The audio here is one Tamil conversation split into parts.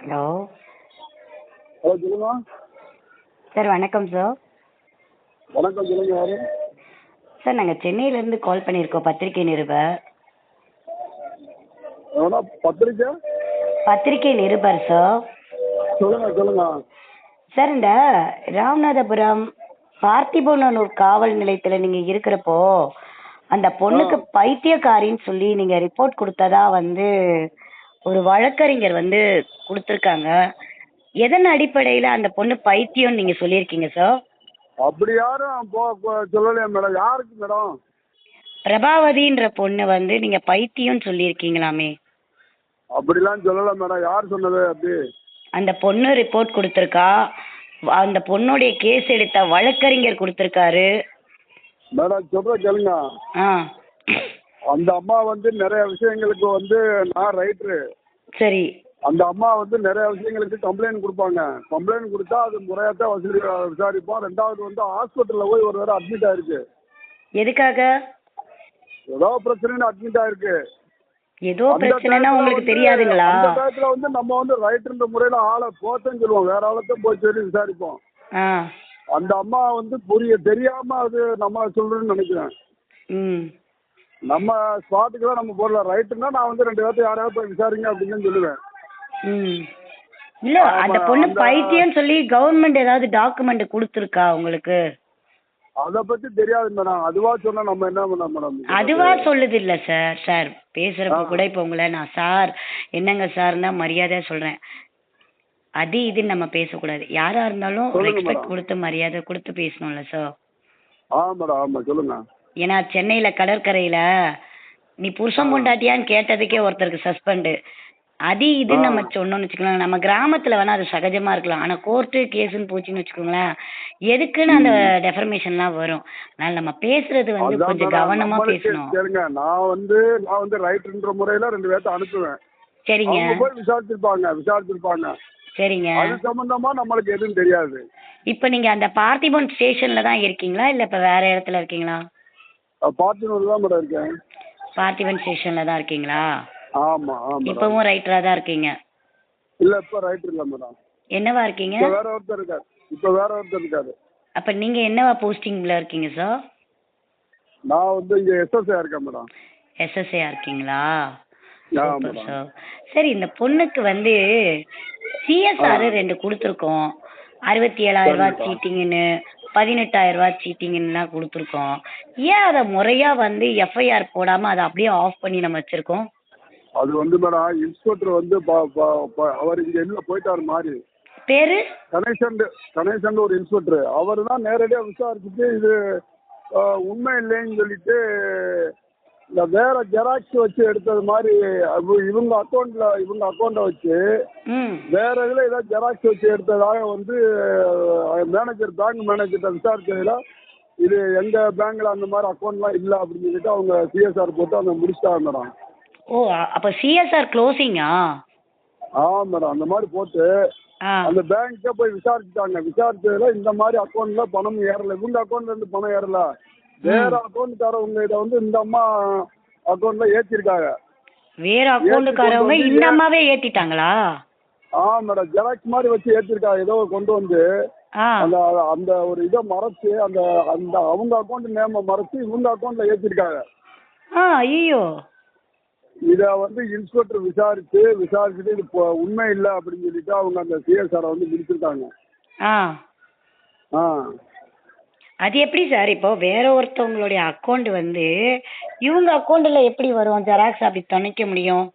ஹலோ. ஹலோ சொல்லுங்க. சார் வணக்கம் சார். வணக்கம் சொல்லுங்க யாரு? சார் நாங்கள் சென்னையிலேருந்து கால் பண்ணியிருக்கோம் பத்திரிகை நிருபர். எவனா? பத்திரிக்கை பத்திரிகை நிருபர் சார். சொல்லுங்க சொல்லுங்க. சார் இந்த ராமநாதபுரம் பார்த்திபனூர் காவல் நிலையத்தில் நீங்கள் இருக்கிறப்போ அந்த பொண்ணுக்கு பைத்தியக்காரின்னு சொல்லி நீங்கள் ரிப்போர்ட் கொடுத்ததா வந்து ஒரு வழக்கறிஞர் வந்து கொடுத்துருக்காங்க. எதன் அடிப்படையில் அந்த பொண்ணு பைத்தியம்னு நீங்கள் சொல்லியிருக்கீங்க சார் அப்படி யாரும் போ போ- சொல்லலையா மேடம் யாருக்கு மேடம் பிரபாவதின்ற பொண்ணு வந்து நீங்கள் பைத்தியம்னு சொல்லியிருக்கீங்களாமே? அப்படிலாம் சொல்லலை மேடம் யார் சொன்னது அப்படி? அந்த பொண்ணு ரிப்போர்ட் கொடுத்துருக்கா? அந்த பொண்ணுடைய கேஸ் எடுத்த வழக்கறிஞர் கொடுத்துருக்காரு. மேடம் சொல்ற கேளுங்க. ஆ. அந்த அம்மா வந்து நிறைய விஷயங்களுக்கு வந்து நான் ரைட்ரு சரி. அந்த அம்மா வந்து நிறைய விஷயங்களுக்கு கம்ப்ளைண்ட் கொடுப்பாங்க. கம்ப்ளைண்ட் கொடுத்தா அது முறையாக தான் வசூலி விசாரிப்போம் ரெண்டாவது வந்து ஹாஸ்பிட்டலில் போய் ஒரு தடவை அட்மிட் ஆயிருக்கு. எதுக்காக? ஏதோ பிரச்சனைன்னு அட்மிட் ஆயிருக்கு. ஏதோ பிரச்சனைனா உங்களுக்கு தெரியாதுங்களா? அந்த டயத்துல வந்து நம்ம வந்து ரைட்டுன்ற முறையில ஆளை போத்தேன்னு சொல்லுவோம். வேற ஆளத்தான் போய் சொல்லி விசாரிப்போம். அந்த அம்மா வந்து புரிய தெரியாம அது நம்ம சொல்றேன்னு நினைக்கிறேன். ம். நம்ம ஸ்பாட்டுக்கு தான் நம்ம போடல. ரைட்டுன்னா நான் வந்து ரெண்டு பேர்த்த யாராவது போய் விசாரிங்க அப்படின்னு சொல்லுவேன். ம். இல்ல அந்த பொண்ணு பைத்தியம்னு சொல்லி கவர்மெண்ட் ஏதாவது டாக்குமெண்ட் கொடுத்துருக்கா உங்களுக்கு? அதை பத்தி தெரியாது மேடம் அதுவா சொன்னா நம்ம என்ன பண்ண மேடம் அதுவா சொல்லுது இல்ல சார் சார் பேசுறப்ப. கூட இப்போ உங்களை நான் சார் என்னங்க சார்னா மரியாதையா சொல்றேன். அது இதுன்னு நம்ம பேசக்கூடாது. யாரா இருந்தாலும் ரெஸ்பெக்ட். கொடுத்து மரியாதை கொடுத்து பேசணும்ல சார் ஆ மேடம் ஆமா சொல்லுங்க. ஏன்னா சென்னையில கடற்கரையில நீ புருஷன் பொண்டாட்டியான்னு கேட்டதுக்கே ஒருத்தருக்கு சஸ்பெண்டு அது இதுன்னு. நம்ம சொன்னோம்னு வச்சுக்கோங்களேன். நம்ம கிராமத்துல வேணா அது சகஜமா இருக்கலாம். ஆனா கோர்ட்டு கேஸுன்னு போச்சுன்னு வச்சுக்கோங்களேன். எதுக்குன்னு அந்த டெஃபர்மேஷன்லாம் வரும். அதனால நம்ம பேசுறது வந்து கொஞ்சம் மேடம், கவனமா நம்மளுக்கு பேசணும். கேளுங்க. நான் வந்து நான் வந்து ரைட்டுன்ற முறையில ரெண்டு பேர்த்த அனுப்புவேன். சரிங்க. போய் விசாரிச்சிருப்பாங்க விசாரிச்சிருப்பாங்க. சரிங்க. அது சம்பந்தமா நம்மளுக்கு எதுவும் தெரியாது. இப்போ நீங்க அந்த பார்த்திபன் ஸ்டேஷன்ல தான் இருக்கீங்களா? இல்ல இப்ப வேற இடத்துல இருக்கீங்களா? பார்த்துன்னு தான் மேடம் இருக்கேன். பார்த்திபன் ஸ்டேஷன்ல தான் இருக்கீங்களா? ஆமா ஆமா இப்பவும் ரைட்டரா தான் இருக்கீங்க? இல்ல இப்ப ரைட் இல்ல மேடம். என்னவா இருக்கீங்க? இப்ப வேற ஒருத்தர் இருக்காரு. இப்ப வேற ஒருத்தர் இருக்காரு. அப்ப நீங்க என்னவா போஸ்டிங்ல இருக்கீங்க சார் நான் வந்து இங்க எஸ்எஸ்ஐ இருக்கேன் மேடம். எஸ்எஸ்ஏ இருக்கீங்களா? சூப்பர். சார் சரி இந்த பொண்ணுக்கு வந்து சிஎஸ்ஆர் ரெண்டு கொடுத்துருக்கோம். அறுபத்தி ஏழாயிரம் ரூபாய் சரிப்பா. சீட்டிங்னு பதினெட்டாயிரம் ரூபாய் சீட்டிங்னுலாம் கொடுத்துருக்கோம். ஏன் அதை முறையா வந்து எஃப்ஐஆர் போடாம அதை அப்படியே ஆஃப் பண்ணி நம்ம வச்சிருக்கோம்? அது வந்து மேடம் இன்ஸ்பெக்டர் வந்து அவர் இங்க இல்ல போயிட்டாரு மாதிரி பேரு? கணேசன் கணேசன் ஒரு இன்ஸ்பெக்டர் அவர் தான் நேரடியா விசாரிச்சுட்டு இது உண்மை இல்லைன்னு சொல்லிட்டு இந்த வேற ஜெராக்ஸ் வச்சு எடுத்தது மாதிரி இவங்க அக்கௌண்ட்ல இவங்க அக்கௌண்ட்டை வச்சு வேற இதுல ஏதாவது ஜெராக்ஸ் வச்சு எடுத்ததாக வந்து மேனேஜர் பேங்க் மேனேஜர்கிட்ட விசாரிச்சதுல இது எங்க பேங்க்ல அந்த மாதிரி அக்கௌண்ட்லாம் இல்ல அப்படின்னு சொல்லிட்டு அவங்க சிஎஸ்ஆர் போட்டு அவங்க முடிச்சிட்டாங்க மேடம். ஓ அப்ப சிஎஸ்ஆர் க்ளோசிங்கா ஆ? மேடம் அந்த மாதிரி போட்டு அந்த பேங்க்கே போய் விசாரிச்சுட்டாங்க. விசாரிச்சதுல இந்த மாதிரி அக்கௌண்ட்ல பணம் ஏறல. இவங்க அக்கௌண்ட்ல இருந்து பணம் ஏறல. வேற அக்கௌண்ட்காரவங்க இதை வந்து இந்த அம்மா அக்கௌண்ட்ல ஏற்றிருக்காங்க வேற அக்கௌண்ட்டுக்காரவங்க வந்து இந்த அம்மாவே ஏத்திட்டாங்களா? ஆ மேடம் ஜெராக்ஸ் மாதிரி வச்சு ஏற்றிருக்காங்க ஏதோ கொண்டு வந்து அந்த அந்த ஒரு இதை மறைச்சு அந்த அந்த அவங்க அக்கௌண்ட் நேம மறைச்சு இவங்க அக்கௌண்ட்ல ஏற்றிருக்காங்க ஆ ஐயோ இதை வந்து இன்ஸ்பெக்டர் விசாரிச்சு விசாரிச்சுட்டு இது உண்மை இல்லை அப்படின்னு சொல்லிட்டு அவங்க அந்த சிஎஸ்ஆரை வந்து முடிச்சிருக்காங்க. ஆ. ஆ. அது எப்படி சார்? இப்போ வேற ஒருத்தவங்களுடைய அக்கௌண்ட் வந்து இவங்க அக்கௌண்ட்ல எப்படி வரும்? ஜெராக்ஸ் அப்படி துணைக்க முடியும்?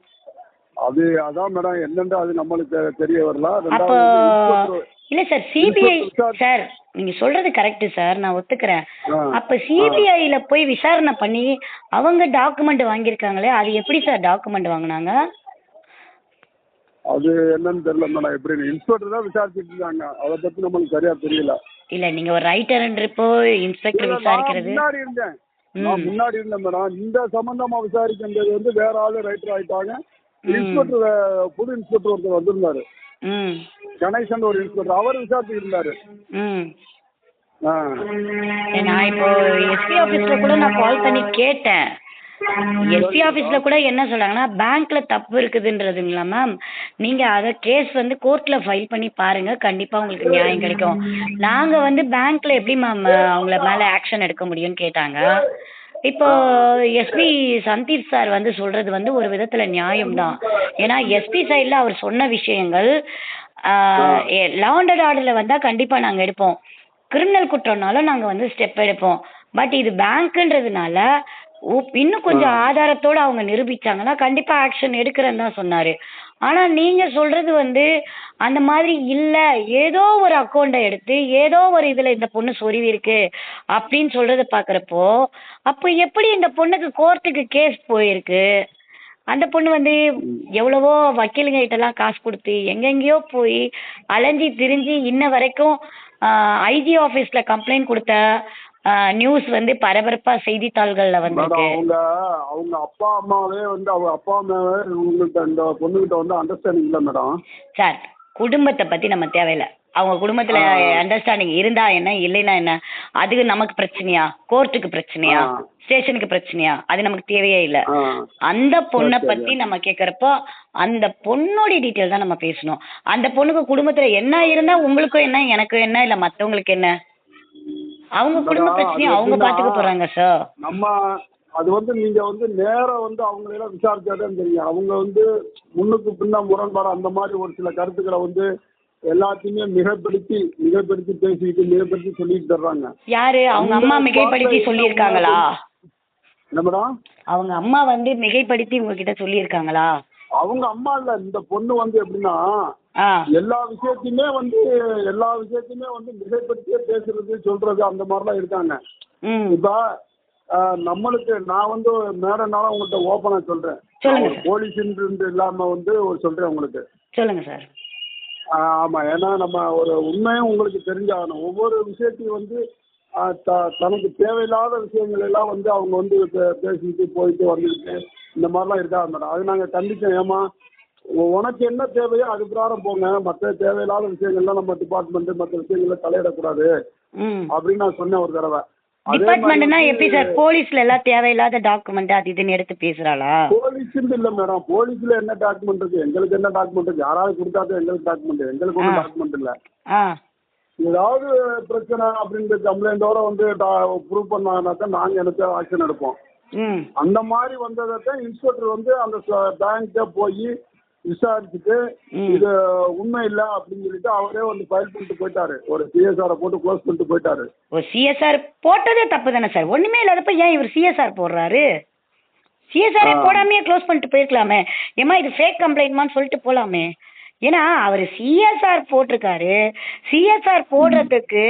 அது அதான் மேடம் என்னன்னு அது நம்மளுக்கு தெரிய வரல. அப்போ ரெண்டாவது இல்ல சார் சிபிஐ சார் நீங்க சொல்றது கரெக்ட் சார் நான் ஒத்துக்கிறேன். ஆ. அப்ப சிபிஐல போய் விசாரணை பண்ணி அவங்க டாக்குமெண்ட் வாங்கியிருக்காங்களே அது எப்படி சார் டாக்குமெண்ட் வாங்குனாங்க? அது என்னன்னு தெரியல மேடம் எப்படி? இன்ஸ்பெக்டர் தான் விசாரிச்சுட்டு இருக்காங்க அதை பத்தி நம்மளுக்கு சரியா தெரியல. இல்ல நீங்க ஒரு ரைட்டர்ன்றப்போ இன்ஸ்பெக்டர் விசாரிக்கிறது. முன்னாடி இருந்தேன். நான். முன்னாடி இருந்தேன் மேடம் இந்த சம்பந்தமா விசாரிக்கின்றது வந்து வேற ஆளு ரைட்டர் ஆயிட்டாங்க. இன்ஸ்பெக்டர் புது இன்ஸ்பெக்டர் ஒருத்தர் வந்திருந்தாரு. ம். கணேசன் ஒரு இன்ஸ்பெக்டர் அவர் விசாரிச்சுட்டு இருந்தாரு. ம். ஆ. சரி, நான் இப்போ எஸ்பி ஆஃபீஸ்ல கூட நான் கால் பண்ணி கேட்டேன். எஸ்பி ஆபீஸ்ல கூட என்ன சொல்றாங்கன்னா பேங்க்ல தப்பு இருக்குதுன்றதுங்களா மேம் நீங்க அத கேஸ் வந்து கோர்ட்ல ஃபைல் பண்ணி பாருங்க. கண்டிப்பா உங்களுக்கு நியாயம் கிடைக்கும். நாங்க வந்து பேங்க்ல எப்படி மேம் அவங்கள மேல ஆக்ஷன் எடுக்க முடியும்னு கேட்டாங்க. இப்போ எஸ்பி சந்தீப் சார் வந்து சொல்றது வந்து ஒரு விதத்துல நியாயம்தான். ஏன்னா எஸ்பி சைட்ல அவர் சொன்ன விஷயங்கள் லாண்டட் ஆர்டர்ல வந்தா கண்டிப்பா நாங்க எடுப்போம். கிரிமினல் குற்றம்னாலும் நாங்க வந்து ஸ்டெப் எடுப்போம். பட் இது பேங்க்ன்றதுனால இன்னும் கொஞ்சம் ஆதாரத்தோட அவங்க நிரூபிச்சாங்கன்னா கண்டிப்பா ஆக்ஷன் எடுக்கிறேன்னு தான் சொன்னாரு. ஆனா நீங்க சொல்றது வந்து அந்த மாதிரி இல்ல. ஏதோ ஒரு அக்கௌண்ட்டை எடுத்து ஏதோ ஒரு இதுல இந்த பொண்ணு சொருவி இருக்கு அப்படின்னு சொல்றத பாக்குறப்போ அப்போ எப்படி இந்த பொண்ணுக்கு கோர்ட்டுக்கு கேஸ் போயிருக்கு? அந்த பொண்ணு வந்து எவ்வளவோ வக்கீலுங்க கிட்டலாம் காசு கொடுத்து எங்கெங்கேயோ போய் அலைஞ்சி திரிஞ்சு இன்ன வரைக்கும் ஐஜி ஆபீஸ்ல கம்ப்ளைண்ட் கொடுத்த நியூஸ் வந்து பரபரப்பா செய்தித்தாள்கள்ல வந்திருக்கு. அவங்க அவங்க அப்பா அம்மாவே வந்து அவங்க அப்பா அம்மாவே உங்கள்கிட்ட இந்த பொண்ணுகிட்ட வந்து அண்டர்ஸ்டாண்டிங் இல்லை மேடம். சார் குடும்பத்தை பத்தி நம்ம தேவையில்ல. அவங்க குடும்பத்துல. அண்டர்ஸ்டாண்டிங் இருந்தா என்ன இல்லைன்னா என்ன? அதுக்கு நமக்கு பிரச்சனையா? கோர்ட்டுக்கு பிரச்சனையா. ஸ்டேஷனுக்கு பிரச்சனையா? அது நமக்கு தேவையே இல்ல. அந்த பொண்ணை. பத்தி நம்ம கேக்குறப்போ அந்த பொண்ணோட டீட்டெயில் தான் நம்ம பேசணும். அந்த பொண்ணுக்கு குடும்பத்துல என்ன இருந்தா உங்களுக்கும் என்ன எனக்கும் என்ன இல்ல மத்தவங்களுக்கு என்ன? அவங்க குடும்ப பிரச்சனையை அவங்க பாத்துக்க போறாங்க சார் நம்ம அது வந்து நீங்க வந்து நேரா வந்து அவங்களெல்லாம் விசாரிச்சாதான் தெரியும். அவங்க வந்து முன்னுக்கு பின்ன முரண்பாடு அந்த மாதிரி ஒரு சில கருத்துக்களை வந்து எல்லாத்தையுமே மிகப்படுத்தி மிகப்படுத்தி பேசிக்கிட்டு மிகப்படுத்தி சொல்லிட்டு தர்றாங்க. யாரு? அவங்க அம்மா மிகைப்படுத்தி சொல்லியிருக்காங்களா? என்ன மேடம்? அவங்க அம்மா வந்து மிகைப்படுத்தி உங்ககிட்ட சொல்லியிருக்காங்களா? அவங்க அம்மா இல்ல இந்த பொண்ணு வந்து எப்படின்னா எல்லா விஷயத்தையுமே வந்து எல்லா விஷயத்தையுமே வந்து மிகைப்படுத்தியே பேசுறது சொல்றது அந்த மாதிரிலாம் இருக்காங்க. ம். இப்ப நம்மளுக்கு நான் வந்து மேடம்னால உங்கள்கிட்ட ஓப்பனா சொல்றேன். போலீஸ்ன்றது இல்லாம வந்து ஒரு சொல்றேன் உங்களுக்கு. சொல்லுங்க சார். ஆமா. ஏன்னா நம்ம ஒரு உண்மையும் உங்களுக்கு தெரிஞ்சாகணும். ஒவ்வொரு விஷயத்தையும் வந்து தனக்கு தேவையில்லாத விஷயங்கள் எல்லாம் வந்து அவங்க வந்து பேசிட்டு போயிட்டு வந்துட்டு இந்த மாதிரிலாம் இருக்காங்க மேடம். அது நாங்கள் கண்டிச்சோம் ஏமா உனக்கு என்ன தேவையோ அது பிரகாரம் போங்க. மற்ற தேவையில்லாத விஷயங்கள்லாம் நம்ம டிபார்ட்மெண்ட் மற்ற விஷயங்கள்ல தலையிடக்கூடாது. அப்படின்னு நான் சொன்னேன் ஒரு தடவை. டிபார்ட்மெண்ட்னா எப்படி சார்? போலீஸ்ல எல்லாம் தேவையில்லாத டாக்குமெண்ட் அது இதுன்னு எடுத்து பேசுறாளா? போலீஸ்னு இல்ல மேடம் போலீஸ்ல என்ன டாக்குமெண்ட் இருக்கு? எங்களுக்கு என்ன டாக்குமெண்ட் இருக்கு? யாராவது கொடுத்தாதான் எங்களுக்கு டாக்குமெண்ட் எங்களுக்கு ஒன்றும். டாக்குமெண்ட் இல்ல. ஏதாவது பிரச்சனை அப்படின்ற கம்ப்ளைண்டோட வந்து ப்ரூவ் பண்ணாங்கனாக்கா நாங்க எனக்கு ஆக்ஷன் எடுப்போம். அந்த மாதிரி வந்ததை இன்ஸ்பெக்டர் வந்து அந்த பேங்க்க போய் விசாரிச்சுட்டு. இது உண்மை இல்ல அப்படின்னு சொல்லிட்டு அவரே வந்து ஃபைல் பண்ணிட்டு போயிட்டாரு. ஒரு சிஎஸ்ஆரை போட்டு க்ளோஸ் பண்ணிட்டு போயிட்டாரு. ஓ சிஎஸ்ஆர் போட்டதே தப்பு தானே சார்? ஒண்ணுமே இல்லாதப்ப ஏன் இவர் சிஎஸ்ஆர் போடுறாரு? சிஎஸ்ஆரே. போடாமையே க்ளோஸ் பண்ணிட்டு போயிருக்கலாமே. ஏமா இது ஃபேக் கம்ப்ளைண்ட்மான்னு சொல்லிட்டு போலாமே. ஏன்னா அவர் சிஎஸ்ஆர் போட்டிருக்காரு. சிஎஸ்ஆர் போடுறதுக்கு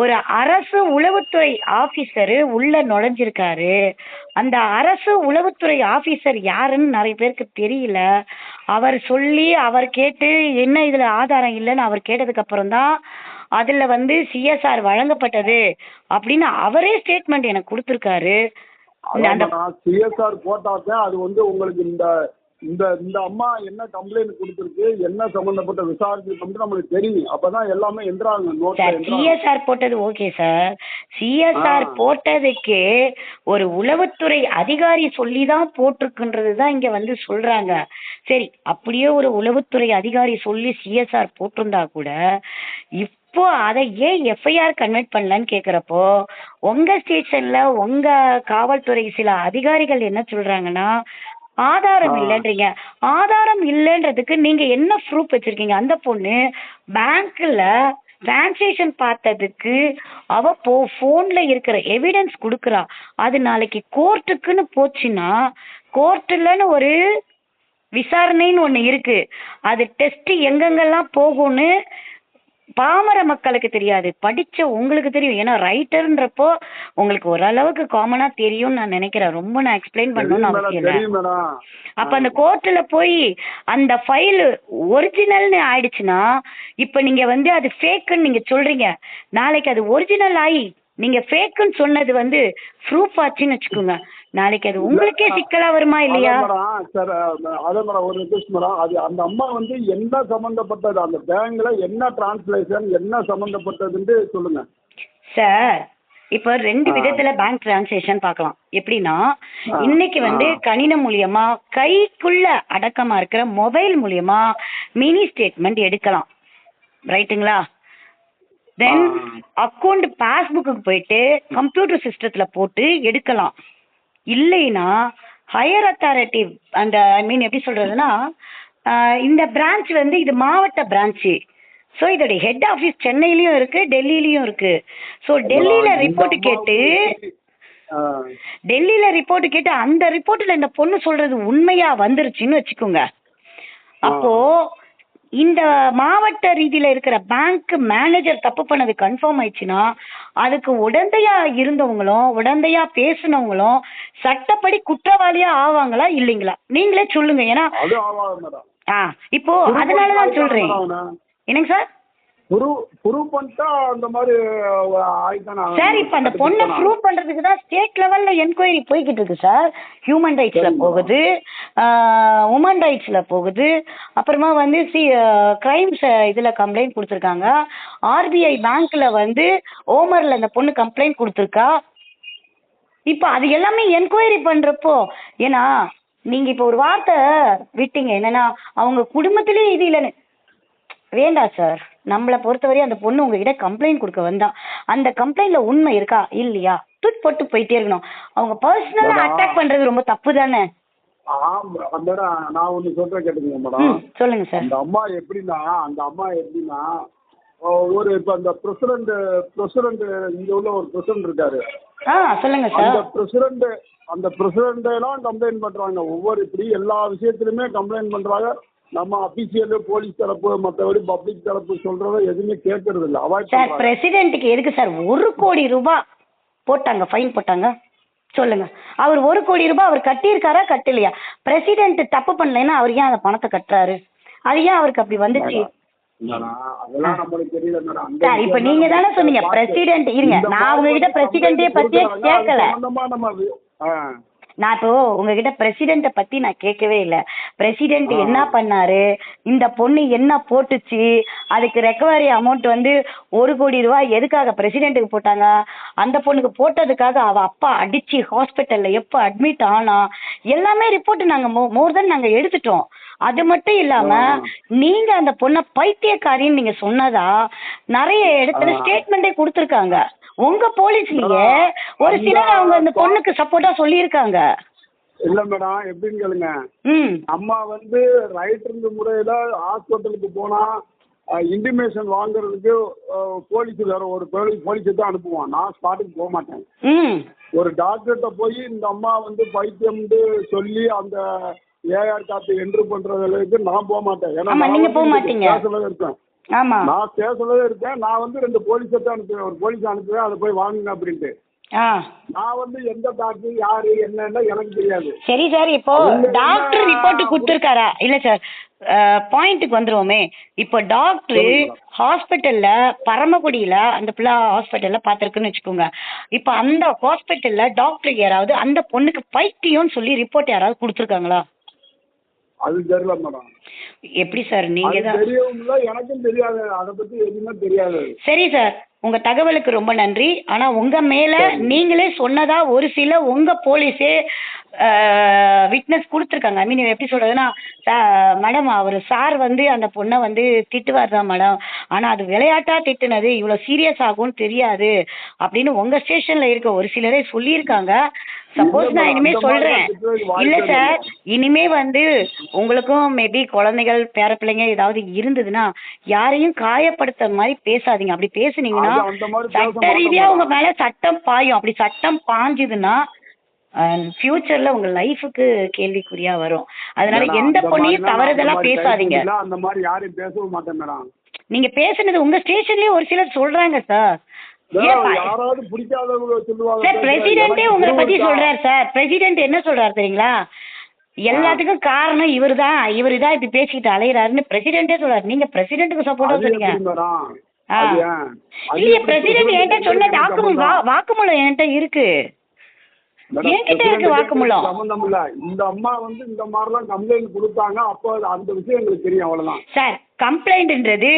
ஒரு அரசு உளவுத்துறை ஆபீசர் உள்ள நுழைஞ்சிருக்காரு. அந்த அரசு உளவுத்துறை ஆபீசர் யாருன்னு நிறைய பேருக்கு தெரியல. அவர் சொல்லி அவர் கேட்டு என்ன இதுல ஆதாரம் இல்லைன்னு அவர் கேட்டதுக்கு அப்புறம் தான் அதுல வந்து சிஎஸ்ஆர் வழங்கப்பட்டது அப்படின்னு அவரே ஸ்டேட்மெண்ட் எனக்கு கொடுத்துருக்காரு. சிஎஸ்ஆர் போட்டாதான் அது வந்து உங்களுக்கு இந்த இந்த இந்த அம்மா என்ன கம்ப்ளைண்ட் கொடுத்துருக்கு என்ன சம்பந்தப்பட்ட விசாரிச்சு நம்மளுக்கு தெரியும். அப்பதான் எல்லாமே நோட்ல சார் சிஎஸ்ஆர் போட்டது ஓகே சார். சிஎஸ்ஆர். போட்டதுக்கே ஒரு உளவுத்துறை அதிகாரி சொல்லி தான் போட்டிருக்குன்றது தான் இங்க வந்து சொல்றாங்க. சரி அப்படியே ஒரு உளவுத்துறை அதிகாரி சொல்லி சிஎஸ்ஆர் போட்டிருந்தா கூட இப்போ அதை ஏன் எஃப்ஐஆர் கன்வெர்ட் பண்ணலன்னு கேக்குறப்போ உங்க ஸ்டேஷன்ல உங்க காவல்துறை சில அதிகாரிகள் என்ன சொல்றாங்கன்னா ஆதாரம். இல்லைன்றீங்க. ஆதாரம் இல்லைன்றதுக்கு நீங்க என்ன ப்ரூஃப் வச்சிருக்கீங்க? அந்த பொண்ணு பேங்க்ல டிரான்சாக்ஷன் பார்த்ததுக்கு அவ போ போன்ல இருக்கிற எவிடன்ஸ் கொடுக்குறா. அது நாளைக்கு கோர்ட்டுக்குன்னு போச்சுன்னா கோர்ட்டுலன்னு ஒரு விசாரணைன்னு ஒண்ணு இருக்கு. அது டெஸ்ட் எங்கெங்கெல்லாம் போகும்னு பாமர மக்களுக்கு தெரியாது. படிச்ச உங்களுக்கு தெரியும். ஏன்னா ரைட்டர்ன்றப்போ உங்களுக்கு ஓரளவுக்கு காமனா தெரியும்னு நான் நினைக்கிறேன். ரொம்ப நான் எக்ஸ்பிளைன் பண்ணணும்னு அவசியம் இல்லை. அப்ப அந்த கோர்ட்ல போய் அந்த ஃபைல் ஒரிஜினல்னு ஆயிடுச்சுன்னா இப்ப நீங்க வந்து அது ஃபேக்குன்னு நீங்க சொல்றீங்க. நாளைக்கு அது ஒரிஜினல் ஆகி நீங்க ஃபேக்குன்னு சொன்னது வந்து ப்ரூஃப் ஆச்சுன்னு வச்சுக்கோங்க. நாளைக்கு அது உங்களுக்கே சிக்கலா வருமா இல்லையா? சார் அதே மேடம் ஒரு ரிக்வஸ்ட் மேடம் அது அந்த அம்மா வந்து என்ன சம்பந்தப்பட்டது? அந்த பேங்க்ல என்ன டிரான்ஸ்லேஷன் என்ன சம்பந்தப்பட்டதுன்னு சொல்லுங்க. சார் இப்போ ரெண்டு. விதத்துல பேங்க் டிரான்சாக்ஷன் பார்க்கலாம். எப்படின்னா. இன்னைக்கு வந்து. கணினம் மூலியமா கைக்குள்ள அடக்கமா இருக்கிற மொபைல் மூலியமா மினி ஸ்டேட்மெண்ட் எடுக்கலாம். ரைட்டுங்களா தென். அக்கௌண்ட் பாஸ்புக்கு போயிட்டு கம்ப்யூட்டர் சிஸ்டத்துல போட்டு எடுக்கலாம். இல்லைன்னா ஹையர் அத்தாரிட்டி அந்த ஐ மீன் எப்படி சொல்றதுன்னா ஆஹ் இந்த பிரான்ச் வந்து இது மாவட்ட பிரான்ச்சு ஸோ இதோடைய ஹெட் ஆஃபீஸ் சென்னையிலயும் இருக்கு டெல்லியிலயும் இருக்கு. ஸோ டெல்லியில ரிப்போர்ட் கேட்டு. டெல்லியில ரிப்போர்ட் கேட்டு அந்த ரிப்போர்ட்ல இந்த பொண்ணு சொல்றது உண்மையா வந்துருச்சுன்னு வச்சுக்கோங்க. அப்போ இந்த மாவட்ட ரீதியில இருக்கிற பேங்க் மேனேஜர் தப்பு பண்ணது கன்ஃபார்ம் ஆயிடுச்சுன்னா அதுக்கு உடந்தையா இருந்தவங்களும் உடந்தையா பேசினவங்களும் சட்டப்படி குற்றவாளியா ஆவாங்களா இல்லைங்களா? நீங்களே சொல்லுங்க. ஏன்னா ஆ இப்போ அதனாலதான் சொல்றேன். என்னங்க சார்? ப்ரூவ் ப்ரூவ் பண்ணிட்டா அந்த மாதிரி ஆயிட்டானா? சார் இப்ப அந்த பொண்ணை ப்ரூவ் பண்றதுக்கு தான் ஸ்டேட் லெவல்ல என்கொயரி போய்கிட்டு இருக்கு சார் ஹியூமன் ரைட்ஸ்ல. போகுது. உமன் ரைட்ஸ்ல போகுது. அப்புறமா வந்து சி கிரைம்ஸ் இதுல கம்ப்ளைண்ட் கொடுத்துருக்காங்க. ஆர்பிஐ பேங்க்ல வந்து ஓமர்ல அந்த பொண்ணு கம்ப்ளைண்ட் கொடுத்துருக்கா? இப்போ அது எல்லாமே என்கொயரி பண்றப்போ ஏன்னா நீங்க இப்போ ஒரு வார்த்தை விட்டீங்க. என்னன்னா அவங்க குடும்பத்திலேயே இது இல்லைன்னு. வேண்டாம் சார் நம்மளை பொறுத்தவரையும் அந்த பொண்ணு உங்ககிட்ட கம்ப்ளைண்ட் கொடுக்க வந்தா அந்த கம்ப்ளைண்ட்ல உண்மை இருக்கா? இல்லையா? தூக்கி போட்டு போயிட்டே இருக்கணும். அவங்க பர்சனலா. அட்டாக் பண்றது ரொம்ப தப்பு தானே மேடம் நான் ஒன்று சொல்றேன் கேட்டுக்கங்க மேடம். சொல்லுங்க சார் அந்த அம்மா எப்படின்னா அந்த அம்மா எப்படின்னா ஒரு இப்போ அந்த பிரசிடண்ட் பிரசிடண்ட் இங்க உள்ள ஒரு பிரசிடண்ட் இருக்காரு. சொல்லுங்க அந்த சார் பிரசிடண்ட் அந்த பிரசிடண்ட் எல்லாம் கம்ப்ளைண்ட் பண்றாங்க. ஒவ்வொரு இப்படி எல்லா விஷயத்திலுமே கம்ப்ளைண்ட் பண்றாங்க. நம்ம அபிஷியல் போலீஸ் தரப்பு மற்றபடி பப்ளிக் தரப்பு சொல்றத எதுவுமே கேட்கறது இல்லை அவாய்ட் சார் பண்றாங்க பிரசிடென்ட்டுக்கு எதுக்கு சார் ஒரு கோடி ரூபாய் போட்டாங்க ஃபைன் போட்டாங்க? சொல்லுங்க. அவர் ஒரு கோடி ரூபாய் அவர் கட்டியிருக்காரா கட்டலையா? பிரசிடென்ட் தப்பு பண்ணலைன்னா அவர் ஏன் அந்த பணத்தை கட்டுறாரு? அது ஏன் அவருக்கு அப்படி வந்துச்சு? மேடம், அதெல்லாம் நம்மளுக்கு தெரியல மேடம் அந்த சார், இப்ப நீங்க தான் சொன்னீங்க, president இருங்க, இந்த நான் மாதிரி உங்ககிட்ட complaint பத்தியே கேட்கல. சம்பந்தமா நம்ம வி- ஆ. நான் இப்போ உங்ககிட்ட பிரசிடென்ட்டை பத்தி நான் கேட்கவே இல்லை. பிரசிடென்ட் ஆ. என்ன பண்ணாரு? இந்த பொண்ணு என்ன போட்டுச்சு? அதுக்கு ரெக்கவரி அமௌண்ட் வந்து ஒரு கோடி ரூபாய் எதுக்காக பிரசிடென்ட்டுக்கு போட்டாங்க? அந்த பொண்ணுக்கு போட்டதுக்காக அவ அப்பா அடிச்சு ஹாஸ்பிட்டல்ல எப்போ அட்மிட் ஆனா? எல்லாமே ரிப்போர்ட் நாங்க மோர் தென் நாங்க எடுத்துட்டோம். அது மட்டும் இல்லாம. நீங்க அந்த பொண்ணை பைத்தியக்காரின்னு நீங்க சொன்னதா நிறைய இடத்துல. ஸ்டேட்மெண்டே கொடுத்துருக்காங்க. உங்க போலீஸ்லயே ஒரு சிலர் அவங்க அந்த பொண்ணுக்கு சப்போர்ட்டா சொல்லியிருக்காங்க. இல்ல மேடம் எப்படின்னு கேளுங்க. அம்மா வந்து ரைட்டர் முறையில ஹாஸ்பிட்டலுக்கு போனா இன்டிமேஷன் வாங்குறதுக்கு போலீஸ் வேற ஒரு போலீஸ் போலீஸை தான் அனுப்புவான். நான் ஸ்பாட்டுக்கு போக மாட்டேன். ம். ஒரு டாக்டர்கிட்ட போய் இந்த அம்மா வந்து பைத்தியம்னு சொல்லி அந்த ஏஆர் காப்பி என்ட்ரு பண்ற அளவுக்கு நான் போக மாட்டேன். ஏன்னா ஆமா, ஆமா. நான் ஸ்டேஷன்ல இருக்கேன். நான் வந்து ரெண்டு போலீஸை தான் அனுப்புவேன். ஒரு போலீஸ் அனுப்புவேன். அதை போய் வாங்குங்க அப்படின்ட்டு. நான் வந்து எந்த டாக்டர் யாரு என்னன்னு எனக்கு தெரியாது. சரி சார் இப்போ டாக்டர் ரிப்போர்ட் கொடுத்துருக்காரா? இல்ல சார் பாயிண்ட்டுக்கு வந்துருவோமே. இப்போ டாக்டர். ஹாஸ்பிட்டல்ல பரமக்குடியில அந்த பிள்ளை ஹாஸ்பிட்டல்ல பாத்திருக்குன்னு வச்சுக்கோங்க. இப்போ அந்த ஹாஸ்பிட்டல்ல டாக்டருக்கு யாராவது அந்த பொண்ணுக்கு பைத்தியம்னு சொல்லி ரிப்போர்ட் யாராவது கொடுத்துருக்காங்களா? அது தெரியல மேடம். எப்படி சார்? நீங்க தான். தெரியவும் இல்லை எனக்கும் தெரியாது. அதை பத்தி எதுவுமே தெரியாது. சரி சார் உங்க தகவலுக்கு ரொம்ப நன்றி. ஆனா உங்க மேல நீங்களே சொன்னதா ஒரு சில உங்க போலீஸே விட்னஸ் கொடுத்துருக்காங்க. ஐ மீன் எப்படி சொல்றதுன்னா மேடம் அவர் சார் வந்து அந்த பொண்ணை வந்து திட்டுவார் தான் மேடம் ஆனா அது விளையாட்டா திட்டுனது இவ்வளவு சீரியஸ் ஆகும்னு தெரியாது அப்படின்னு உங்க ஸ்டேஷன்ல இருக்க ஒரு சிலரே சொல்லியிருக்காங்க. சப்போஸ் நான் இனிமே சொல்றேன். இல்ல. சார் இனிமே வந்து உங்களுக்கும் மேபி குழந்தைகள் பேர பிள்ளைங்க ஏதாவது இருந்ததுன்னா யாரையும் காயப்படுத்த மாதிரி பேசாதீங்க. அப்படி பேசுனீங்கன்னா சட்ட ரீதியா மாட்டோம் உங்க மேல சட்டம் பாயும். அப்படி சட்டம் பாஞ்சுதுன்னா ஃபியூச்சர்ல உங்க லைஃபுக்கு கேள்விக்குறியா வரும். அதனால எந்த பொண்ணையும் தவறுதலா பேசாதீங்க. அந்த மாதிரி யாரையும் பேசவும் மாட்டேன் மேடம். நீங்க பேசுனது உங்க ஸ்டேஷன்லயே ஒரு சிலர் சொல்றாங்க சார். சார் உங்களை பத்தி? சொல்றாரு சார். பிரசிடென்ட் என்ன சொல்றாரு தெரியுங்களா? எல்லாத்துக்கும் காரணம் இவர்தான். இவர்தான் இப்படி பேசிக்கிட்டு அலையறாருன்னு பிரசிடென்ட்டே சொல்றாரு. நீங்க பிரசிடென்ட்டுக்கு சப்போர்ட்டா சொன்னீங்க இல்லையே பிரசிடென்ட் என்கிட்ட சொன்ன எனக்கு டாக்குமெண்ட் சம்மந்தம்? வா வாக்குமூலம் என்கிட்ட இருக்கு. என்கிட்ட இருக்கு வாக்குமூலம். சம்மந்தம் இல்ல. இந்த அம்மா வந்து இந்த மாதிரிலாம் கம்ப்ளைண்ட் கொடுத்தாங்க. அப்போ அந்த விஷயம் எங்களுக்கு தெரியும் அவ்வளவுதான். சார் கம்ப்ளைண்ட்ன்றது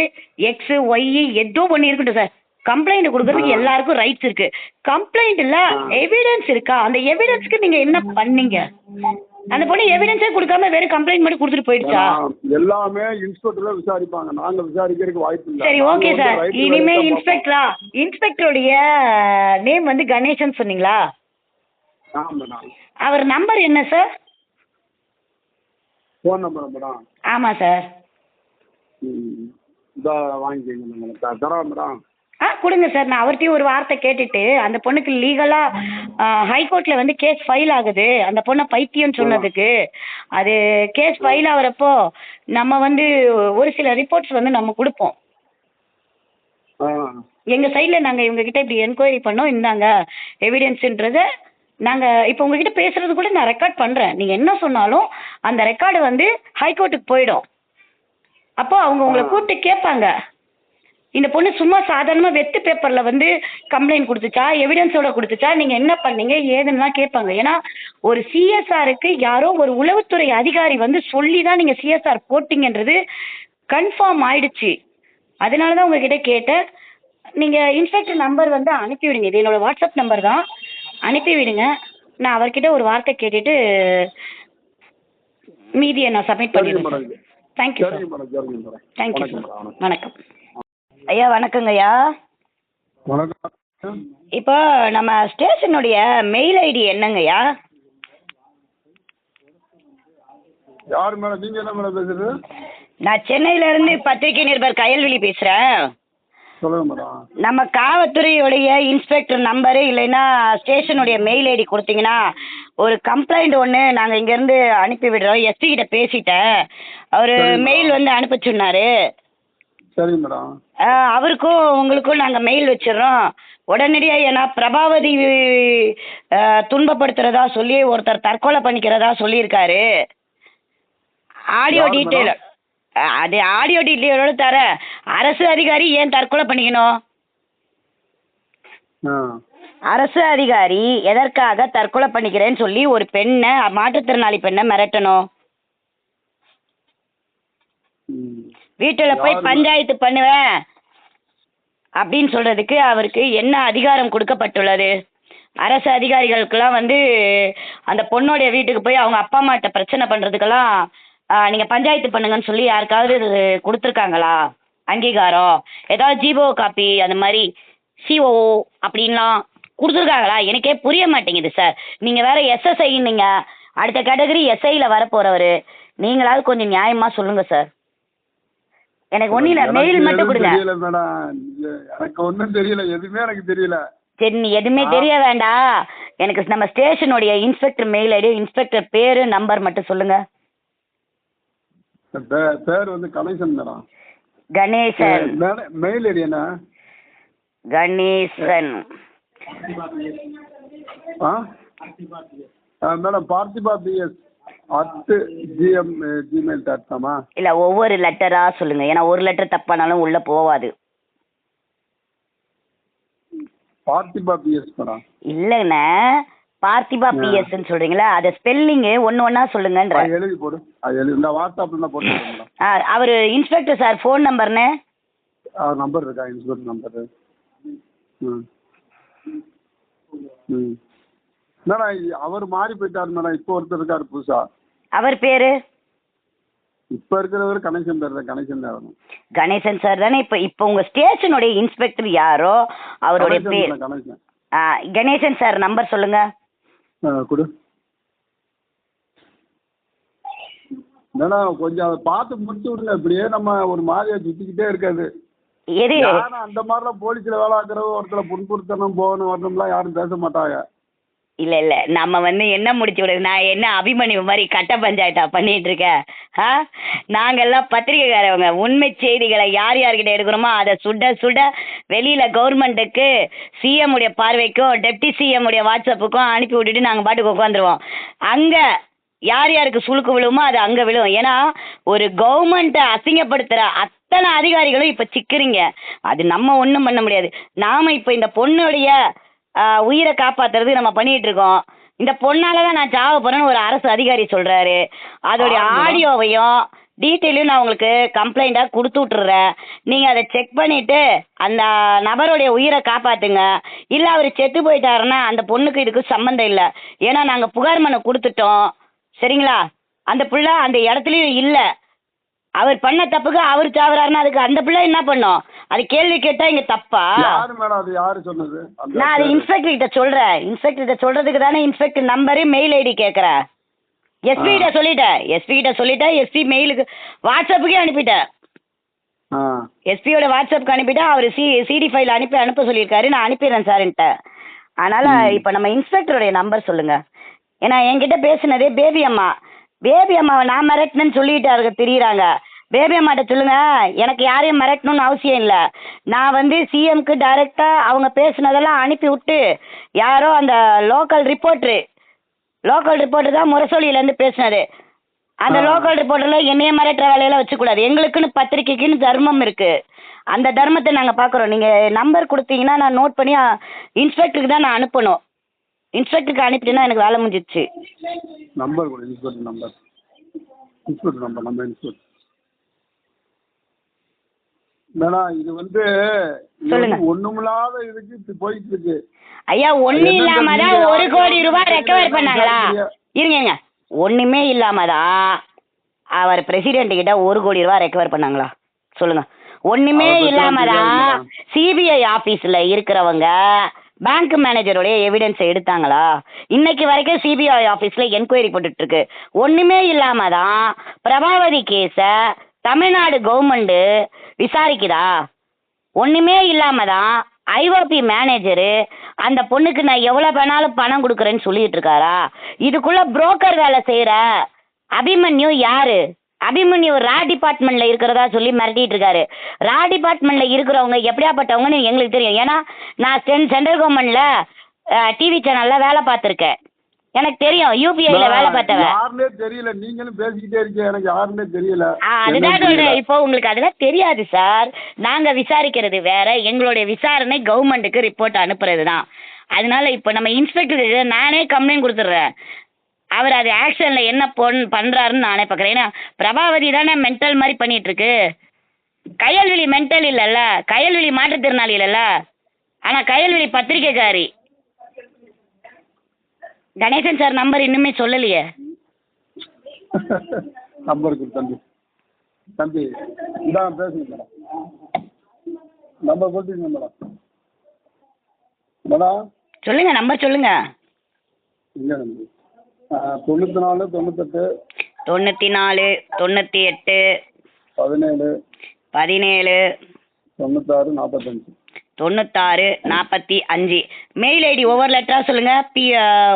எக்ஸ் ஒய் ஏதோ ஒன்று இருக்கட்டும் சார் கம்ப்ளைண்ட் கொடுக்கறதுக்கு. எல்லாருக்கும் ரைட்ஸ் இருக்கு. கம்ப்ளைண்ட் இல்ல ஆ. எவிடன்ஸ் இருக்கா? அந்த எவிடன்ஸ்க்கு நீங்க என்ன பண்ணீங்க? அந்த பொண்ணு எவிடன்ஸே கொடுக்காம வெறும் கம்ப்ளைண்ட் மட்டும் கொடுத்துட்டு போயிடுச்சா? எல்லாமே இன்ஸ்பெக்டர் விசாரிப்பாங்க. நாங்க விசாரிக்கிறதுக்கு வாய்ப்பு இல்லை. சரி ஓகே சார் இனிமே இன்ஸ்பெக்டரா இன்ஸ்பெக்டருடைய நேம் வந்து கணேசன் சொன்னீங்களா? அவர் நம்பர் என்ன சார் ஃபோன் நம்பர் மேடம் ஆமா சார் ம். இதா வாங்கிக்கோங்க மேடம் த- தரோம் மேடம் ஆ கொடுங்க சார். நான் அவர்கிட்டயும் ஒரு வார்த்தை கேட்டுட்டு அந்த பொண்ணுக்கு லீகலா ஹைகோர்ட்ல வந்து கேஸ் ஃபைல் ஆகுது. அந்த பொண்ணை பைத்தியம் சொன்னதுக்கு அது கேஸ் ஃபைல் ஆகுறப்போ நம்ம வந்து ஒரு சில ரிப்போர்ட்ஸ் வந்து நம்ம கொடுப்போம். ஆ. எங்க சைடுல நாங்க இவங்க கிட்ட இப்படி என்கொயரி பண்ணோம். இந்தாங்க எவிடன்ஸ்ன்றத நாங்க இப்போ உங்ககிட்ட பேசுறது கூட நான் ரெக்கார்ட் பண்றேன். நீங்க என்ன சொன்னாலும் அந்த ரெக்கார்டு வந்து ஹைகோர்ட்டுக்கு போயிடும். அப்போ அவங்க உங்களை. கூப்பிட்டு கேட்பாங்க. இந்த பொண்ணு சும்மா சாதாரணமா வெத்து பேப்பர்ல வந்து கம்ப்ளைண்ட் கொடுத்துச்சா எவிடன்ஸோட கொடுத்துச்சா நீங்க என்ன பண்ணீங்க ஏதுன்னுலாம் கேட்பாங்க. ஏன்னா ஒரு சிஎஸ்ஆருக்கு யாரோ ஒரு உளவுத்துறை அதிகாரி வந்து சொல்லி தான் நீங்க சிஎஸ்ஆர் போட்டீங்கன்றது கன்ஃபார்ம் ஆயிடுச்சு. அதனால தான் உங்ககிட்ட கேட்டேன். நீங்க இன்ஸ்பெக்டர் நம்பர் வந்து அனுப்பி விடுங்க இது என்னோட வாட்ஸ்அப் நம்பர் தான். அனுப்பி விடுங்க நான் அவர்கிட்ட ஒரு வார்த்தை கேட்டுட்டு மீதியை நான் சப்மிட் பண்ணிடுறேன். தேங்க்யூ சார் சரிங்க மேடம் சரிங்க மேடம். தேங்க்யூ வணக்கம் சார் ஐயா வணக்கங்க ஐயா வணக்கம். இப்போ நம்ம ஸ்டேஷனுடைய மெயில் ஐடி என்னங்கய்யா? யார் மேடம்? நீங்க என்ன மேடம் பேசுறது? நான் சென்னையில இருந்து பத்திரிகை நிருபர் கயல்விழி பேசுறேன். சொல்லுங்க மேடம். நம்ம காவல்துறையுடைய இன்ஸ்பெக்டர் நம்பரு இல்லைன்னா ஸ்டேஷனுடைய மெயில் ஐடி கொடுத்தீங்கன்னா ஒரு கம்ப்ளைண்ட் ஒன்று நாங்கள் இங்கேருந்து அனுப்பி விடுறோம். எஸ்பி கிட்ட பேசிட்டேன். அவர். மெயில் வந்து அனுப்ப சொன்னாரு. சரிங்க மேடம். அவருக்கும் உங்களுக்கும் நாங்கள் மெயில் வச்சிடுறோம். உடனடியாக ஏன்னா பிரபாவதி துன்பப்படுத்துறதா சொல்லி ஒருத்தர் தற்கொலை பண்ணிக்கிறதா சொல்லியிருக்காரு. ஆடியோ டீட்டெயில் அது ஆடியோ டீட்டெயிலோட தர அரசு அதிகாரி ஏன் தற்கொலை பண்ணிக்கணும்? ஆ. அரசு அதிகாரி எதற்காக தற்கொலை பண்ணிக்கிறேன்னு சொல்லி ஒரு பெண்ணை மாற்றுத்திறனாளி பெண்ணை மிரட்டணும் வீட்டில் போய் பஞ்சாயத்து பண்ணுவேன் அப்படின்னு சொல்றதுக்கு அவருக்கு என்ன அதிகாரம் கொடுக்கப்பட்டுள்ளது? அரசு அதிகாரிகளுக்கெல்லாம் வந்து அந்த பொண்ணோடைய வீட்டுக்கு போய் அவங்க அப்பா அம்மாட்ட பிரச்சனை பண்றதுக்கெல்லாம் ஆ, நீங்க பஞ்சாயத்து பண்ணுங்கன்னு சொல்லி யாருக்காவது கொடுத்துருக்காங்களா? அங்கீகாரம்? ஏதாவது ஜிபோ காப்பி அந்த மாதிரி சிஓ அப்படின்லாம் கொடுத்துருக்காங்களா? எனக்கே புரிய மாட்டேங்குது சார் நீங்க வேற எஸ்எஸ்ஐன்னீங்க அடுத்த கேட்டகரி எஸ்ஐல வர போறவர். நீங்களாவது கொஞ்சம் நியாயமா சொல்லுங்க சார் எனக்கு ஒன்றும் இல்லை. மெயில் மட்டும் கொடுங்க. எனக்கு ஒன்றும் தெரியல. எதுவுமே எனக்கு தெரியல. சரி நீ எதுவுமே. தெரிய வேண்டாம். எனக்கு நம்ம ஸ்டேஷனுடைய இன்ஸ்பெக்டர் மெயில் ஐடி இன்ஸ்பெக்டர் பேரு நம்பர் மட்டும் சொல்லுங்க. பேர் வந்து Ganesan madam Ganesan. Mail ID என்ன? Ganesan. Madam Parthiba PS at GM Gmail dot comma இல்ல ஒவ்வொரு லெட்டரா சொல்லுங்க. ஏன்னா ஒரு லெட்டர் தப்பானாலும் உள்ள போவாது. பார்த்திபா பிஎஸ் மேடம் இல்லைண்ணே. பார்த்திபா. பிஎஸ்ன்னு சொல்றீங்களா? அதை ஸ்பெல்லிங்கு ஒன்று ஒன்றா சொல்லுங்கன்ற. எழுதி போடு. எழுதி இந்த வாட்ஸ்அப்பில் தான் போட்டு ஆ அவர் இன்ஸ்பெக்டர் சார் ஃபோன் நம்பர்னு அவர் நம்பர் இருக்கா? இன்சூரன்ஸ் நம்பரு ம். மேடம் அவர் மாறி போயிட்டார் மேடம். இப்போ ஒருத்தர் இருக்கார் புதுசா. அவர் பேரு? இப்போ இருக்கிறவர் கனெக்ஷன் பேர் தான். கனெக்ஷன் தான் கணேசன் சார் தானே? இப்போ இப்போ உங்க ஸ்டேஷனுடைய இன்ஸ்பெக்டர் யாரோ? அவருடைய பேர் கணேசன். சார் நம்பர் சொல்லுங்க. கொடு. மேடம் கொஞ்சம் அதை பார்த்து முடிச்சு விடுங்க. இப்படியே நம்ம ஒரு மாதிரியா சுற்றிக்கிட்டே இருக்காது. எது? அந்த மாதிரிலாம் போலீஸில் வேலை ஆக்குறவங்க ஒருத்தரை புண்படுத்தணும் போகணும் வரணும்லாம் யாரும் பேச மாட்டாங்க. இல்ல இல்ல. நம்ம வந்து என்ன முடிச்சு விடுறது? நான் என்ன அபிமன்யு மாதிரி கட்ட பஞ்சாயத்தா பண்ணிட்டு இருக்கேன்? ஆ? நாங்கெல்லாம் பத்திரிகைக்காரவங்க. உண்மை செய்திகளை யார் யார்கிட்ட எடுக்கிறோமோ அதை சுட சுட வெளியில கவர்மெண்ட்டுக்கு சிஎம் உடைய பார்வைக்கும் டெப்டி சிஎம் உடைய வாட்ஸ்அப்புக்கும் அனுப்பி விட்டுட்டு நாங்க பாட்டுக்கு உட்காந்துருவோம் அங்க யார் யாருக்கு சுளுக்கு விழுமோ அது அங்க விழும். ஏன்னா ஒரு கவர்மெண்ட்டை அசிங்கப்படுத்துற அத்தனை அதிகாரிகளும் இப்ப சிக்கிறீங்க? அது நம்ம ஒண்ணும் பண்ண முடியாது. நாம இப்ப இந்த பொண்ணுடைய உயிரை காப்பாத்துறது நம்ம பண்ணிட்டு இருக்கோம். இந்த பொண்ணால தான் நான் சாவ போறேன்னு ஒரு அரசு அதிகாரி சொல்றாரு. அதோடைய. ஆடியோவையும் டீட்டெயிலும் நான் உங்களுக்கு கம்ப்ளைண்ட்டாக கொடுத்து விட்டுறேன். நீங்கள் அதை செக் பண்ணிவிட்டு அந்த நபருடைய உயிரை காப்பாற்றுங்க இல்லை அவர் செத்து போயிட்டாருன்னா அந்த பொண்ணுக்கு இதுக்கு சம்மந்தம் இல்லை. ஏன்னா நாங்கள் புகார் மனு கொடுத்துட்டோம். சரிங்களா? அந்த பிள்ளை அந்த இடத்துலையும் இல்லை. அவர் பண்ண தப்புக்கு அவர் சாவறாருன்னா அதுக்கு அந்த பிள்ளை என்ன பண்ணும்? அது கேள்வி கேட்டால் இங்கே தப்பா? யாரு மேடம் அது? யாரு சொன்னது? அந்த நான் அது? இன்ஸ்பெக்டர் கிட்ட சொல்றேன். இன்ஸ்பெக்டர் கிட்ட சொல்றதுக்கு தானே இன்ஸ்பெக்டர் நம்பரு மெயில் ஐடி கேட்குறேன் எஸ்பி கிட்ட சொல்லிட்டேன். எஸ்பி கிட்ட சொல்லிட்டேன். எஸ்பி மெயிலுக்கு வாட்ஸ்அப்புக்கே அனுப்பிட்டேன். எஸ்பியோட வாட்ஸ்அப்புக்கு அனுப்பிட்டேன் அவர் சி சிடி ஃபைல் அனுப்பி அனுப்ப சொல்லியிருக்காரு. நான் அனுப்பிடுறேன் சார்ன்ட்ட அதனால இப்போ நம்ம இன்ஸ்பெக்டருடைய நம்பர் சொல்லுங்க. ஏன்னா என்கிட்ட பேசுனதே பேபி அம்மா. பேபி அம்மாவை நான் மிரட்டினேன்னு சொல்லிட்டு தெரியுறாங்க. பேபி அம்மாட்ட சொல்லுங்க எனக்கு யாரையும் மிரட்டணும்னு அவசியம் இல்லை. நான் வந்து சிஎம்க்கு டைரெக்டாக அவங்க பேசுனதெல்லாம் அனுப்பி விட்டு யாரோ அந்த லோக்கல் ரிப்போர்ட்ரு லோக்கல் ரிப்போர்ட்டர் தான் முரசொலியிலேருந்து பேசுனது. அந்த. லோக்கல் ரிப்போர்ட்டரில் என்னைய மிரட்டுற வேலையெல்லாம் வச்சுக்கூடாது. எங்களுக்குன்னு பத்திரிக்கைக்குன்னு தர்மம் இருக்கு. அந்த தர்மத்தை நாங்கள் பார்க்குறோம் நீங்கள் நம்பர் கொடுத்தீங்கன்னா நான் நோட் பண்ணி இன்ஸ்பெக்டருக்கு தான் நான் அனுப்பணும். இன்ஸ்பெக்டருக்கு அனுப்பிட்டேன்னா எனக்கு வேலை முடிஞ்சிடுச்சு நம்பர் கொடு இன்ஸ்பெக்டர் நம்பர் இன்ஸ்பெக்டர் நம்பர் நம்ம இன்ஸ்பெக்டர் மேடம் இது வந்து ஒண்ணுமில்லாத இதுக்கு இது போயிட்டு இருக்கு ஐயா ஒண்ணு இல்லாம தான் ஒரு கோடி ரூபாய் ரெக்கவர் பண்ணாங்களா? இருங்க ஒண்ணுமே இல்லாம தான் அவர் பிரசிடென்ட் கிட்ட ஒரு கோடி ரூபாய் ரெக்கவர் பண்ணாங்களா? சொல்லுங்க. ஒண்ணுமே இல்லாம தான் சிபிஐ ஆபீஸ்ல இருக்கிறவங்க பேங்க் மேனேஜருடைய எவிடன்ஸ் எடுத்தாங்களா? இன்னைக்கு வரைக்கும் சிபிஐ ஆஃபீஸில் என்கொயரி போட்டுட்டு இருக்கு இல்லாமல் தான் பிரபாவதி கேஸை தமிழ்நாடு கவர்மெண்ட் விசாரிக்குதா? ஒன்றுமே இல்லாமல் தான் ஐஓபி மேனேஜரு அந்த பொண்ணுக்கு நான் எவ்வளோ வேணாலும் பணம் கொடுக்குறேன்னு சொல்லிட்டு இருக்காரா? இதுக்குள்ள புரோக்கர் வேலை செய்கிற அபிமன்யு யாரு? அபிமன்யு ரா டிபார்ட்மெண்ட்ல இருக்கிறதா சொல்லி மிரட்டிட்டு இருக்காரு. ரா டிபார்ட்மெண்ட்ல இருக்கிறவங்க எப்படியாப்பட்டவங்கன்னு எங்களுக்கு தெரியும். ஏன்னா நான் சென் சென்ட்ரல் கவர்மெண்ட்ல டிவி சேனல்ல வேலை பார்த்துருக்கேன். எனக்கு தெரியும். யூபிஐல வேலை பார்த்தவன். யாருன்னே தெரியல. நீங்களும் பேசிக்கிட்டே இருக்கீங்க. எனக்கு யாருன்னே தெரியல. அதுதான் இப்போ உங்களுக்கு அதெல்லாம் தெரியாது சார். நாங்க விசாரிக்கிறது வேற. எங்களுடைய விசாரணை கவர்மெண்ட்டுக்கு ரிப்போர்ட் அனுப்புறது தான் அதனால இப்போ நம்ம இன்ஸ்பெக்டர் நானே கம்ப்ளைண்ட் கொடுத்துட்றேன். அவர் அது ஆக்ஷன்ல என்ன பொன் பண்றாருன்னு நானே பார்க்குறேன். ஏன்னா பிரபாவதி தானே மென்டல் மாதிரி பண்ணிட்டு இருக்கு கயல்விழி மென்டல் இல்லைல்ல. கயல்விழி மாற்றுத்திறனாளி இல்லைல்ல. ஆனா கயல்விழி பத்திரிக்கைக்காரி கணேசன் சார் நம்பர் இன்னுமே சொல்லலையே. நம்பர் கொடு தம்பி. தம்பி இதான் பேசுங்க மேடம். நம்பர் கொடுத்துருங்க மேடம். மேடம்? சொல்லுங்க நம்பர் சொல்லுங்க. இல்லை தம்பி. தொண்ணூற்றி நாலு தொண்ணூத்தெட்டு. தொண்ணூற்றி நாலு தொண்ணூற்றி எட்டு பதினேழு. பதினேழு. தொண்ணூத்தாறு நாற்பத்தஞ்சு தொண்ணூத்தாறு நாற்பத்தி அஞ்சு. மெயில் ஐடி ஒவ்வொரு லெட்டராக சொல்லுங்கள் பி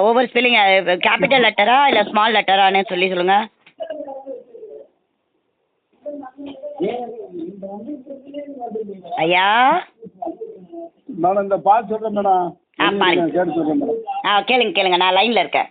ஒவ்வொரு ஸ்பெல்லிங் கேபிட்டல் லெட்டரா இல்லை ஸ்மால் லெட்டரான்னு சொல்லி சொல்லுங்கள் ஐயா? மேடம் இந்த பால் சொல்கிறேன் மேடம். ஆ, பாருங்க. ஆ கேளுங்க கேளுங்க. நான் லைனில் இருக்கேன்.